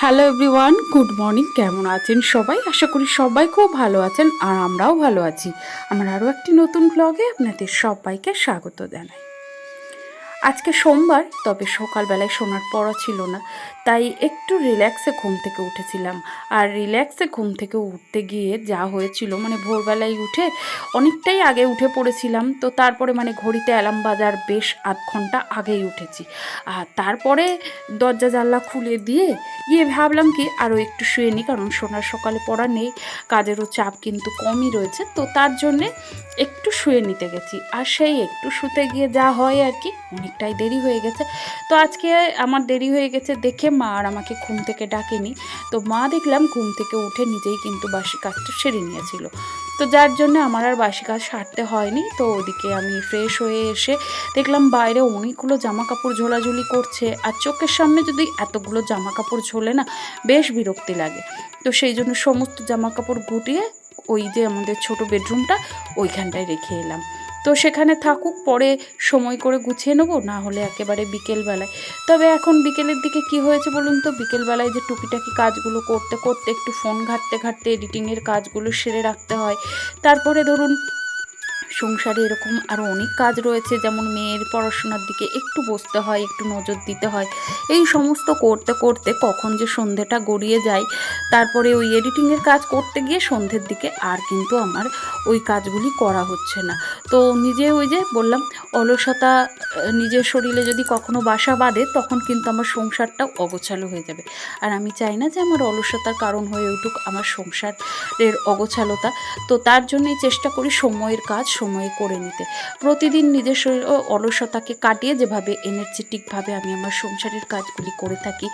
Hello everyone good morning কেমন আছেন সবাই? আশা করি সবাই খুব ভালো আছেন আর আমরাও ভালো আছি। আমার আরও একটি নতুন ব্লগে আপনাদের সবাইকে স্বাগত জানাই। আজকে সোমবার, তবে সকালবেলায় শোনার পড়া ছিল না, তাই একটু রিল্যাক্সে ঘুম থেকে উঠেছিলাম। আর রিল্যাক্সে ঘুম থেকে উঠতে গিয়ে যা হয়েছিল মানে ভোরবেলায় উঠে অনেকটাই আগে উঠে পড়েছিলাম, তো তারপরে মানে ঘড়িতে অ্যালার্ম বাজার বেশ আধ ঘণ্টা আগেই উঠেছি। আর তারপরে দরজা জানলা খুলে দিয়ে গিয়ে ভাবলাম কি, আরও একটু শুয়ে নিই, কারণ সোনার সকালে পড়া নেই, কাজেরও চাপ কিন্তু কমই রয়েছে, তো তার জন্যে একটু শুয়ে নিতে গেছি। আর সেই একটু শুতে গিয়ে যা হয় আর কি, অনেকটাই দেরি হয়ে গেছে। তো আজকে আমার দেরি হয়ে গেছে দেখে মা আর আমাকে ঘুম থেকে ডাকেনি। তো মা দেখলাম ঘুম থেকে উঠে নিজেই কিন্তু বাসি কাজটা সেরে নিয়েছিল। তো যার জন্য আমার আর বাসি কাজ সারতে হয়নি। তো ওদিকে আমি ফ্রেশ হয়ে এসে দেখলাম বাইরে অনেকগুলো জামা কাপড় ঝোলাঝুলি করছে। আর চোখের সামনে যদি এতগুলো জামা কাপড় ঝোলে না, বেশ বিরক্তি লাগে। তো সেই জন্য সমস্ত জামা কাপড় গুটিয়ে ওই যে আমাদের ছোট বেডরুমটা ওইখানটায় রেখে এলাম। তো সেখানে থাকুক, পরে সময় করে গুছিয়ে নেব, না হলে একেবারে বিকেলবেলায়। তবে এখন বিকেলের দিকে কি হয়েছে বলুন তো? বিকেলবেলায় যে টুকিটাকি কাজগুলো করতে করতে একটু ফোন ঘাটতে ঘাটতে এডিটিংয়ের কাজগুলো সেরে রাখতে হয়। তারপরে ধরুন সংসারে এরকম আরও অনেক কাজ রয়েছে, যেমন মেয়ের পড়াশোনার দিকে একটু বসতে হয়, একটু নজর দিতে হয়। এই সমস্ত করতে করতে কখন যে সন্ধেটা গড়িয়ে যায়, তারপরে ওই এডিটিংয়ের কাজ করতে গিয়ে সন্ধ্যের দিকে আর কিন্তু আমার ওই কাজগুলি করা হচ্ছে না। তো নিজে ওই যে বললাম, অলসতা নিজের শরীরে যদি কখনো বাসা বাঁধে, তখন কিন্তু আমার সংসারটাও অগোছালো হয়ে যাবে। আর আমি চাই না যে আমার অলসতার কারণ হয়ে উঠুক, আমার সংসারের অগোছালতা। তো তার জন্যই চেষ্টা করি সময়ের কাজ সময়ে করে নিতে। প্রতিদিন নিজের শরীর ও অলসতাকে কাটিয়ে যেভাবে এনার্জেটিকভাবে আমি আমার সংসারের কাজগুলি করে থাকি,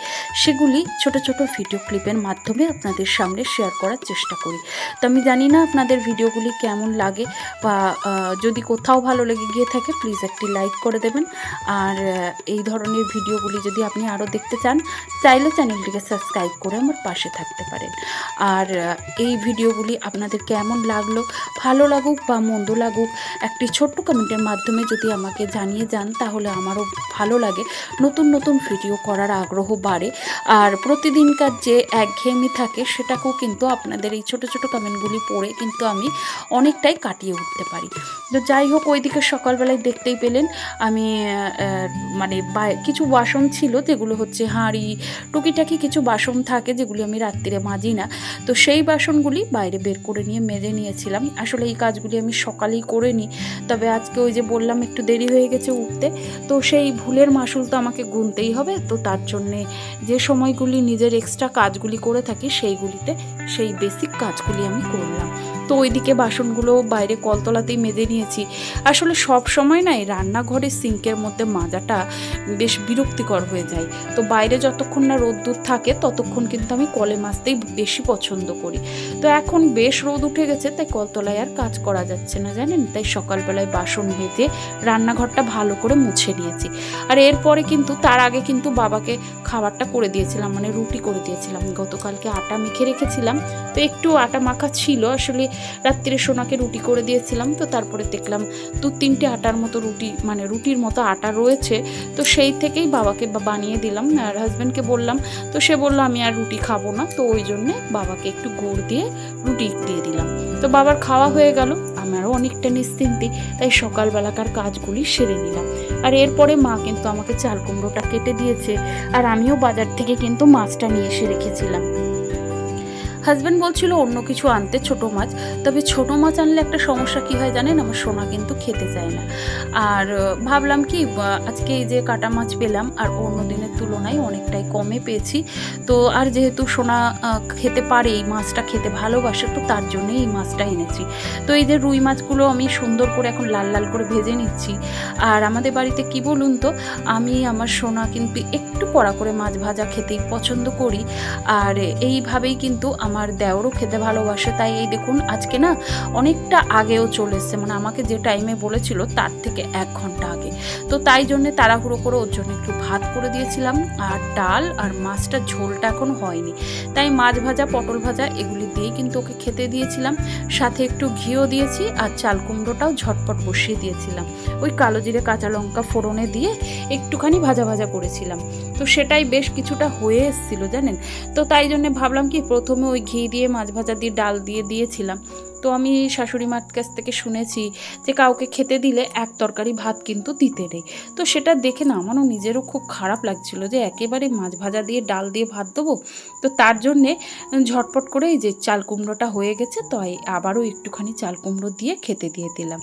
সেগুলি ছোট ছোট ভিডিও ক্লিপের মাধ্যমে আপনাদের সামনে শেয়ার করার চেষ্টা করি। তো আমি জানি না আপনাদের ভিডিওগুলি কেমন লাগে বা যদি কোথাও ভালো লেগে গিয়ে থাকে প্লিজ একটি লাইক করে দেবেন। আর এই ধরনের ভিডিওগুলি যদি আপনি আরও দেখতে চান, চাইলে চ্যানেলটিকে সাবস্ক্রাইব করে আমার পাশে থাকতে পারেন। আর এই ভিডিওগুলি আপনাদের কেমন লাগল, ভালো লাগুক বা মন্দ লাগুক একটি ছোট্ট কমেন্টের মাধ্যমে যদি আমাকে জানিয়ে যান, তাহলে আমারও ভালো লাগে। নতুন নতুন ভিডিও করার আগ্রহ বাড়ে। আর প্রতিদিনকার যে একঘেয়েমি থাকে, সেটাকেও কিন্তু আপনাদের এই ছোট ছোট কমেন্টগুলি পড়ে কিন্তু আমি অনেকটাই কাটিয়ে উঠতে পারি। তো যাই হোক, ওইদিকে সকালবেলায় দেখতেই পেলেন, আমি মানে কিছু বাসন ছিল যেগুলো হচ্ছে হাঁড়ি, টুকিটাকি কিছু বাসন থাকে যেগুলি আমি রাত্রিরে মাজি না। তো সেই বাসনগুলি বাইরে বের করে নিয়ে মেজে নিয়েছিলাম। আসলে এই কাজগুলি আমি সকালেই করে নিই তবে আজকে ওই যে বললাম একটু দেরি হয়ে গেছে উঠতে, তো সেই ভুলের মাসুল তো আমাকে গুনতেই হবে। তো তার জন্যে যে সময়গুলি নিজের এক্সট্রা কাজগুলি করে থাকি, সেইগুলিতে, সেই বেসিক কাজগুলি আমি করলাম। তো ওইদিকে বাসনগুলো বাইরে কলতলাতেই মেজে নিয়েছি। আসলে সব সময় না এই রান্নাঘরের সিঙ্কের মধ্যে মাজাটা বেশ বিরক্তিকর হয়ে যায়। তো বাইরে যতক্ষণ না রোদ্দুর থাকে, ততক্ষণ কিন্তু আমি কলে মাজতেই বেশি পছন্দ করি। তো এখন বেশ রোদ উঠে গেছে, তাই কলতলায় আর কাজ করা যাচ্ছে না, জানেন? তাই সকালবেলায় বাসন মেজে রান্নাঘরটা ভালো করে মুছে নিয়েছি। আর এরপরে কিন্তু, তার আগে কিন্তু বাবাকে খাবারটা করে দিয়েছিলাম মানে রুটি করে দিয়েছিলাম। গতকালকে আটা মেখে রেখেছিলাম। তো একটু আটা মাখা ছিল, আসলে রাত্রিরে সোনাকে রুটি করে দিয়েছিলাম, তো তারপরে দেখলাম দু তিনটে আটার মতো রুটি মানে রুটির মতো আটা রয়েছে, তো সেই থেকেই বাবাকে বানিয়ে দিলাম। আর হাজব্যান্ডকে বললাম, তো সে বলল, আমি আর রুটি খাব না। তো ওই জন্যে বাবাকে একটু গুড় দিয়ে রুটি দিয়ে দিলাম। তো বাবার খাওয়া হয়ে গেল। আমারও অনেকটা নিশ্চিন্তি, তাই সকালবেলাকার কাজগুলি সেরে নিলাম। আর এরপরে মা কিন্তু আমাকে চাল কুমড়োটা কেটে দিয়েছে, আর আমিও বাজার থেকে কিন্তু মাছটা নিয়ে এসে রেখেছিলাম। হাজব্যান্ড বলছিল, অন্য কিছু আনতে ছোট মাছ, তবে ছোট মাছ আনলে একটা সমস্যা কি হয় জানেন? আমার সোনা কিন্তু খেতে চায় না। আর ভাবলাম কি আজকে এই যে কাটা মাছ পেলাম, আর অন্য দিনের তুলনায় অনেকটাই কমে পেয়েছি। তো, আর যেহেতু সোনা খেতে পারে, এই মাছটা খেতে ভালোবাসে, তো তার জন্যই এই মাছটা এনেছি। তো এই যে রুই মাছগুলো আমি সুন্দর করে এখন লাল লাল করে ভেজে নিচ্ছি। আর আমাদের বাড়িতে কি বলুন তো, আমি আমার সোনা কিন্তু একটু কড়া করে মাছ ভাজা খেতেই পছন্দ করি। আর এইভাবেই কিন্তু আমার দেওরও খেতে ভালোবাসে, তাই এই দেখুন আজকে না অনেকটা আগেও চলে এসছে। মানে আমাকে যে টাইমে বলেছিল তার থেকে এক ঘণ্টা আগে। তো তাই জন্যে তাড়াহুড়ো করে ওর জন্য একটু ভাত করে দিয়েছিলাম। আর ডাল আর মাছটা ঝোলটা এখন হয়নি। তাই মাছ ভাজা, পটল ভাজা এগুলি দিয়েই কিন্তু ওকে খেতে দিয়েছিলাম। সাথে একটু ঘিও দিয়েছি আর চাল কুমড়োটাও ঝটপট বসিয়ে দিয়েছিলাম। ওই কালো জিরে, কাঁচা লঙ্কা ফোড়নে দিয়ে একটুখানি ভাজা ভাজা করেছিলাম। তো সেটাই বেশ কিছুটা হয়ে এসেছিল, জানেন? তো তাই জন্য ভাবলাম কি প্রথমে ওই ঘি দিয়ে, মাছ ভাজা দিয়ে, ডাল দিয়ে দিয়েছিলাম। তো আমি শাশুড়ি মার কাছ থেকে শুনেছি যে কাউকে খেতে দিলে এক তরকারি ভাত কিন্তু দিতে নেই। তো সেটা দেখে না আমারও নিজেরও খুব খারাপ লাগছিল যে একেবারে মাছ ভাজা দিয়ে, ডাল দিয়ে ভাত দেবো। তো তার জন্যে ঝটপট করে এই যে চাল কুমড়োটা হয়ে গেছে তো আবারও একটুখানি চাল কুমড়ো দিয়ে খেতে দিয়ে দিলাম।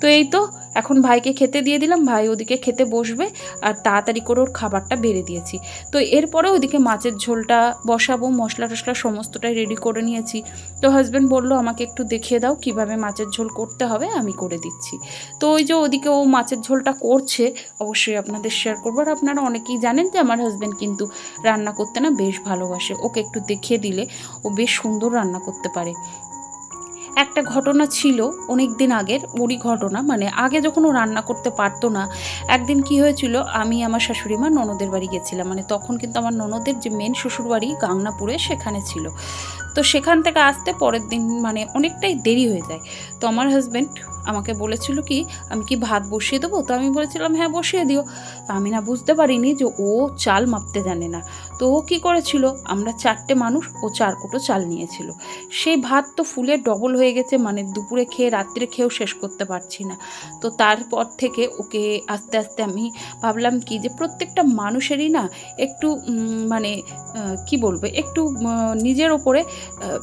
তো এই তো, এখন ভাইকে খেতে দিয়ে দিলাম, ভাই ওদিকে খেতে বসবে, আর তাড়াতাড়ি করে ওর খাবারটা বেড়ে দিয়েছি। তো এরপরে ওদিকে মাছের ঝোলটা বসাবো, মশলা টশলা সমস্তটাই রেডি করে নিয়েছি। তো হাজব্যান্ড বলল, আমাকে একটু দেখিয়ে দাও, কীভাবে মাছের ঝোল করতে হবে, আমি করে দিচ্ছি। তো ওই যে ওদিকে ও মাছের ঝোলটা করছে, অবশ্যই আপনাদের শেয়ার করব। আর আপনারা অনেকেই জানেন যে আমার হাজব্যান্ড কিন্তু রান্না করতে না বেশ ভালোবাসে। ওকে একটু দেখিয়ে দিলে ও বেশ সুন্দর রান্না করতে পারে। একটা ঘটনা ছিল অনেক দিন আগের, ওরই ঘটনা। মানে আগে যখন ও রান্না করতে পারতো না, একদিন কি হয়েছিল, আমি আমার শাশুড়ি মা ননদের বাড়ি গেছিলাম। মানে তখন কিন্তু আমার ননদের যে মেন শ্বশুরবাড়ি গাংনাপুরে সেখানে ছিল। তো সেখান থেকে আসতে পরের দিন মানে অনেকটাই দেরি হয়ে যায়। তো আমার হাজব্যান্ড আমাকে বলেছিল কি, আমি কি ভাত বসিয়ে দেবো? তো আমি বলেছিলাম হ্যাঁ বসিয়ে দিও। তা আমি না বুঝতে পারিনি যে ও চাল মাপতে জানে না। তো ও কী করেছিল, আমরা চারটে মানুষ ও চার কোটো চাল নিয়েছিল। সেই ভাত তো ফুলে ডবল হয়ে গেছে মানে দুপুরে খেয়ে রাত্রে খেয়েও শেষ করতে পারছি না। তো তারপর থেকে ওকে আস্তে আস্তে আমি ভাবলাম কি যে প্রত্যেকটা মানুষেরই না একটু মানে কি বলব, একটু নিজের ওপরে uh,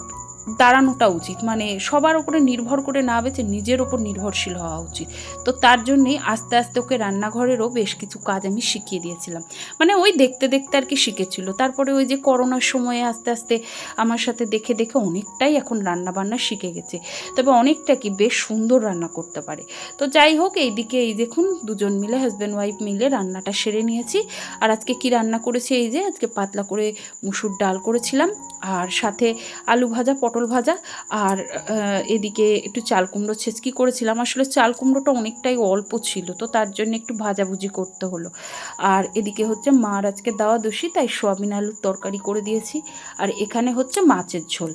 দাঁড়ানোটা উচিত। মানে সবার উপরে নির্ভর করে না বেঁচে নিজের ওপর নির্ভরশীল হওয়া উচিত। তো তার জন্যেই আস্তে আস্তে ওকে রান্নাঘরেরও বেশ কিছু কাজ আমি শিখিয়ে দিয়েছিলাম। মানে ওই দেখতে দেখতে আর কি শিখেছিল। তারপরে ওই যে করোনার সময়ে আস্তে আস্তে আমার সাথে দেখে দেখে অনেকটাই এখন রান্না বান্না শিখে গেছে। তবে অনেকটা কি বেশ সুন্দর রান্না করতে পারে। তো যাই হোক, এইদিকে এই দেখুন দুজন মিলে হাজব্যান্ড ওয়াইফ মিলে রান্নাটা সেরে নিয়েছি। আর আজকে কি রান্না করেছি? এই যে আজকে পাতলা করে মুসুর ডাল করেছিলাম। আর সাথে আলু ভাজা পটল ভাজা আর এদিকে একটু চাল কুমড়ো ছেচকি করেছিলাম? আসলে চাল কুমড়োটা অনেকটাই অল্প ছিল, তো তার জন্য একটু ভাজাভুজি করতে হলো। আর এদিকে হচ্ছে মার আজকে দাওয়া দোষী, তাই সোয়াবিন আলুর তরকারি করে দিয়েছি। আর এখানে হচ্ছে মাছের ঝোল।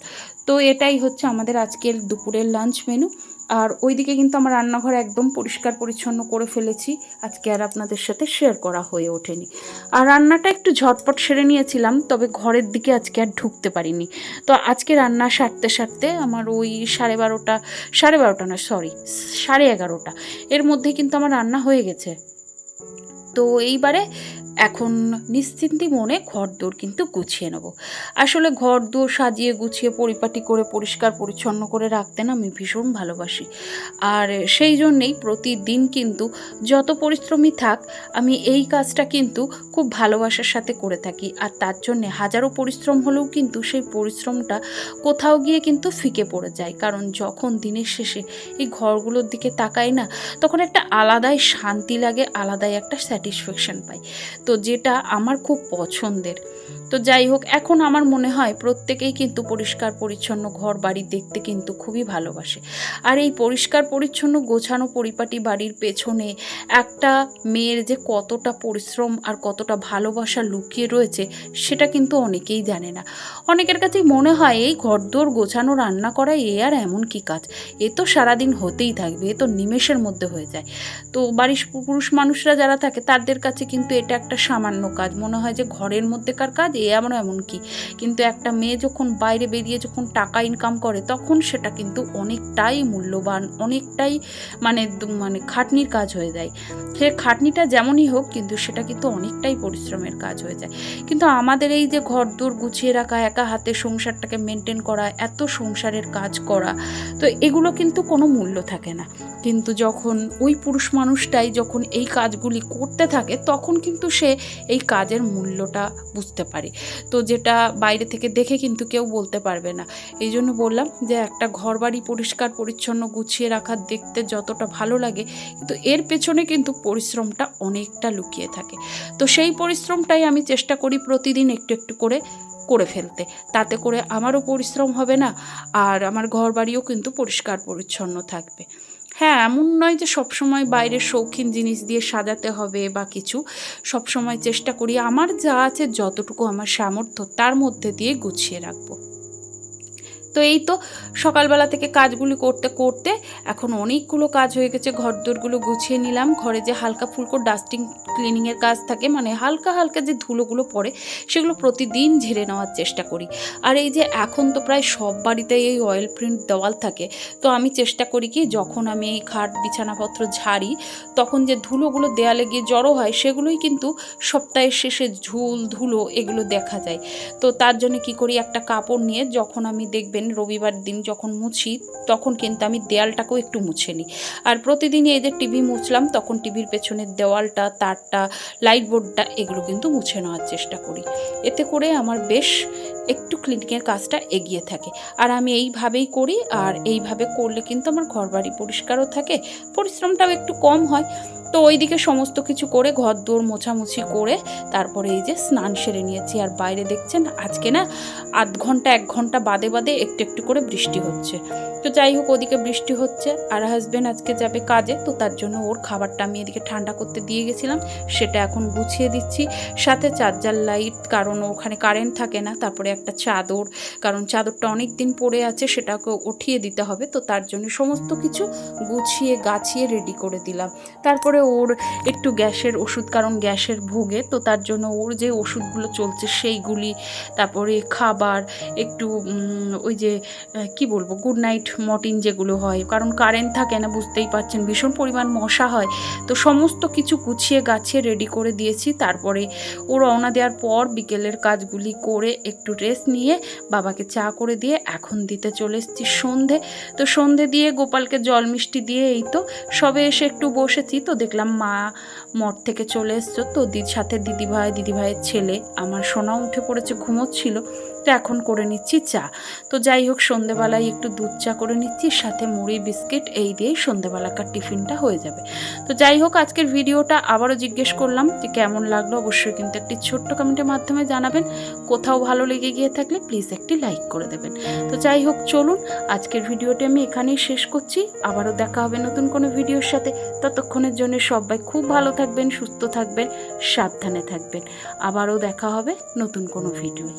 তো এটাই হচ্ছে আমাদের আজকের দুপুরের লাঞ্চ মেনু। আর ওইদিকে কিন্তু আমার রান্নাঘর একদম পরিষ্কার পরিচ্ছন্ন করে ফেলেছি। আজকে আর আপনাদের সাথে শেয়ার করা হয়ে ওঠেনি। আর রান্নাটা একটু ঝটপট সেরে নিয়েছিলাম, তবে ঘরের দিকে আজকে আর ঢুকতে পারিনি। তো আজকে রান্না সারতে সারতে আমার ওই সাড়ে বারোটা সাড়ে বারোটা না সরি সাড়ে এগারোটা। এর মধ্যে কিন্তু আমার রান্না হয়ে গেছে। তো এইবারে এখন নিশ্চিন্তি মনে ঘর দোর কিন্তু গুছিয়ে নেব। আসলে ঘর দোর সাজিয়ে গুছিয়ে পরিপাটি করে পরিষ্কার পরিচ্ছন্ন করে রাখতে না আমি ভীষণ ভালোবাসি। আর সেই জন্যেই প্রতিদিন কিন্তু যত পরিশ্রমী থাক, আমি এই কাজটা কিন্তু খুব ভালোবাসার সাথে করে থাকি। আর তার জন্যে হাজারো পরিশ্রম হলেও কিন্তু সেই পরিশ্রমটা কোথাও গিয়ে কিন্তু ফিকে পড়ে যায়। কারণ যখন দিনের শেষে এই ঘরগুলোর দিকে তাকাই না, তখন একটা আলাদাই শান্তি লাগে, আলাদাই একটা স্যাটিসফ্যাকশন পাই। তো যেটা আমার খুব পছন্দের। তো যাই হোক, এখন আমার মনে হয় প্রত্যেকেই কিন্তু পরিষ্কার পরিচ্ছন্ন ঘর বাড়ি দেখতে কিন্তু খুবই ভালোবাসে। আর এই পরিষ্কার পরিচ্ছন্ন গোছানো পরিপাটি বাড়ির পেছনে একটা মেয়ের যে কতটা পরিশ্রম আর কতটা ভালোবাসা লুকিয়ে রয়েছে, সেটা কিন্তু অনেকেই জানে না। অনেকের কাছেই মনে হয় এই ঘরদোর গোছানো, রান্না করা, এ আর এমন কি কাজ? এ তো সারাদিন হতেই থাকবে, এ তো নিমেষের মধ্যে হয়ে যায়। তো বাড়ির পুরুষ মানুষরা যারা থাকে, তাদের কাছে কিন্তু এটা একটা সামান্য কাজ। মনে হয় যে ঘরের মধ্যেকার কাজ এ এমন এমন কি কিন্তু একটা মেয়ে যখন বাইরে বেরিয়ে যখন টাকা ইনকাম করে, তখন সেটা কিন্তু অনেকটাই মূল্যবান, অনেকটাই মানে মানে খাটনির কাজ হয়ে যায়। সে খাটনিটা যেমনই হোক, কিন্তু সেটা কিন্তু অনেকটাই পরিশ্রমের কাজ হয়ে যায়। কিন্তু আমাদের এই যে ঘর দূর গুছিয়ে রাখা, একা হাতে সংসারটাকে মেনটেন করা, এত সংসারের কাজ করা, তো এগুলো কিন্তু কোনো মূল্য থাকে না। কিন্তু যখন ওই পুরুষ মানুষটাই যখন এই কাজগুলি করতে থাকে, তখন কিন্তু সে এই কাজের মূল্যটা বুঝতে পারে। তো যেটা বাইরে থেকে দেখে কিন্তু কেউ বলতে পারবে না। এই জন্য বললাম যে একটা ঘর বাড়ি পরিষ্কার, পরিচ্ছন্ন, গুছিয়ে রাখা দেখতে যতটা ভালো লাগে, কিন্তু এর পেছনে কিন্তু পরিশ্রমটা অনেকটা লুকিয়ে থাকে। তো সেই পরিশ্রমটাই আমি চেষ্টা করি প্রতিদিন একটু একটু করে করে ফেলতে। তাতে করে আমারও পরিশ্রম হবে না, আর আমার ঘর বাড়িও কিন্তু পরিষ্কার, পরিচ্ছন্ন থাকবে। হ্যাঁ এমন নয় যে সব সময় বাইরের শৌখিন জিনিস দিয়ে সাজাতে হবে বা কিছু। সব সময় চেষ্টা করি আমার যা আছে যতটুকু আমার সামর্থ্য তার মধ্যে দিয়ে গুছিয়ে রাখব। তো এই তো সকালবেলা থেকে কাজগুলি করতে করতে এখন অনেকগুলো কাজ হয়ে গেছে। ঘর দোরগুলো গুছিয়ে নিলাম। ঘরে যে হালকা ফুলকো ডাস্টিং, ক্লিনিংয়ের কাজ থাকে মানে হালকা হালকা যে ধুলোগুলো পড়ে সেগুলো প্রতিদিন ঝেড়ে নেওয়ার চেষ্টা করি। আর এই যে এখন তো প্রায় সব বাড়িতেই এই অয়েল প্রিন্ট দেওয়াল থাকে, তো আমি চেষ্টা করি কি যখন আমি এই খাট, বিছানাপত্র ঝাড়ি, তখন যে ধুলোগুলো দেয়ালে গিয়ে জড়ো হয় সেগুলোই কিন্তু সপ্তাহের শেষে ঝুল, ধুলো এগুলো দেখা যায়। তো তার জন্য কি করি একটা কাপড় নিয়ে যখন আমি দেখবেন রবিবার দিন যখন মুছি, তখন কিন্তু আমি দেয়ালটাকেও একটু মুছে নিই। আর প্রতিদিনই এদের টিভি মুছলাম, তখন টিভির পেছনের দেওয়ালটা, তারটা লাইট বোর্ডটা এগুলো কিন্তু মুছে নেওয়ার চেষ্টা করি। এতে করে আমার বেশ একটু ক্লিনিকের কাজটা এগিয়ে থাকে। আর আমি এইভাবেই করি, আর এইভাবে করলে কিন্তু আমার ঘর বাড়ি পরিষ্কারও থাকে, পরিশ্রমটাও একটু কম হয়। তো ওইদিকে সমস্ত কিছু করে ঘর দৌড় মোছামুছি করে, তারপরে এই যে স্নান সেরে নিয়েছি। আর বাইরে দেখছেন, আজকে না আধ ঘণ্টা, এক ঘণ্টা বাদে বাদে একটু একটু করে বৃষ্টি হচ্ছে। তো যাই হোক, ওদিকে বৃষ্টি হচ্ছে, আর হাজব্যান্ড আজকে যাবে কাজে, তো তার জন্য ওর খাবারটা আমি এদিকে ঠান্ডা করতে দিয়ে গেছিলাম, সেটা এখন গুছিয়ে দিচ্ছি। সাথে চার্জার লাইট কারণ ওখানে কারেন্ট থাকে না, তারপরে একটা চাদর, কারণ চাদরটা অনেক দিন পড়ে আছে সেটাকে উঠিয়ে দিতে হবে। তো তার জন্য সমস্ত কিছু গুছিয়ে, গাছিয়ে রেডি করে দিলাম। তারপরে ওর একটু গ্যাসের ওষুধ, কারণ গ্যাসের ভোগে, তো তার জন্য ওর যে ওষুধগুলো চলছে সেইগুলি, তারপরে খাবার, একটু ওই যে কি বলব গুড নাইট মর্টিন যেগুলো হয়, কারণ কারেন্ট থাকে না, বুঝতেই পারছেন, ভীষণ পরিমাণ মশা হয়। তো সমস্ত কিছু গুছিয়ে, গাছিয়ে রেডি করে দিয়েছি। তারপরে ও রওনা দেওয়ার পর বিকেলের কাজগুলি করে একটু রেস্ট নিয়ে বাবাকে চা করে দিয়ে এখন দিতে চলে এসেছি সন্ধে। তো সন্ধে দিয়ে গোপালকে জল মিষ্টি দিয়ে এই তো সবে এসে একটু বসেছি। তো দেখলাম মা মঠ থেকে চলে এসছো। তো দিদির সাথে দিদিভাই, দিদিভাইয়ের ছেলে, আমার সোনাও উঠে পড়েছে, ঘুমোচ্ছিল। তো এখন করে নিচ্ছি চা। তো যাই হোক, সন্ধেবেলায় একটু দুধ চা করে নিচ্ছি, সাথে মুড়ি, বিস্কিট, এই দিয়েই সন্ধেবেলাকার টিফিনটা হয়ে যাবে। তো যাই হোক, আজকের ভিডিওটা আবারও জিজ্ঞেস করলাম যে কেমন লাগল, অবশ্যই কিন্তু একটি ছোট্ট কমেন্টের মাধ্যমে জানাবেন। কোথাও ভালো লেগে গিয়ে থাকলে প্লিজ একটি লাইক করে দেবেন। তো যাই হোক, চলুন, আজকের ভিডিওটি আমি এখানেই শেষ করছি। আবারও দেখা হবে নতুন কোনো ভিডিওর সাথে। ততক্ষণের জন্য সবাই খুব ভালো থাকবেন, সুস্থ থাকবেন, সাবধানে থাকবেন। আবারও দেখা হবে নতুন কোনো ভিডিওয়।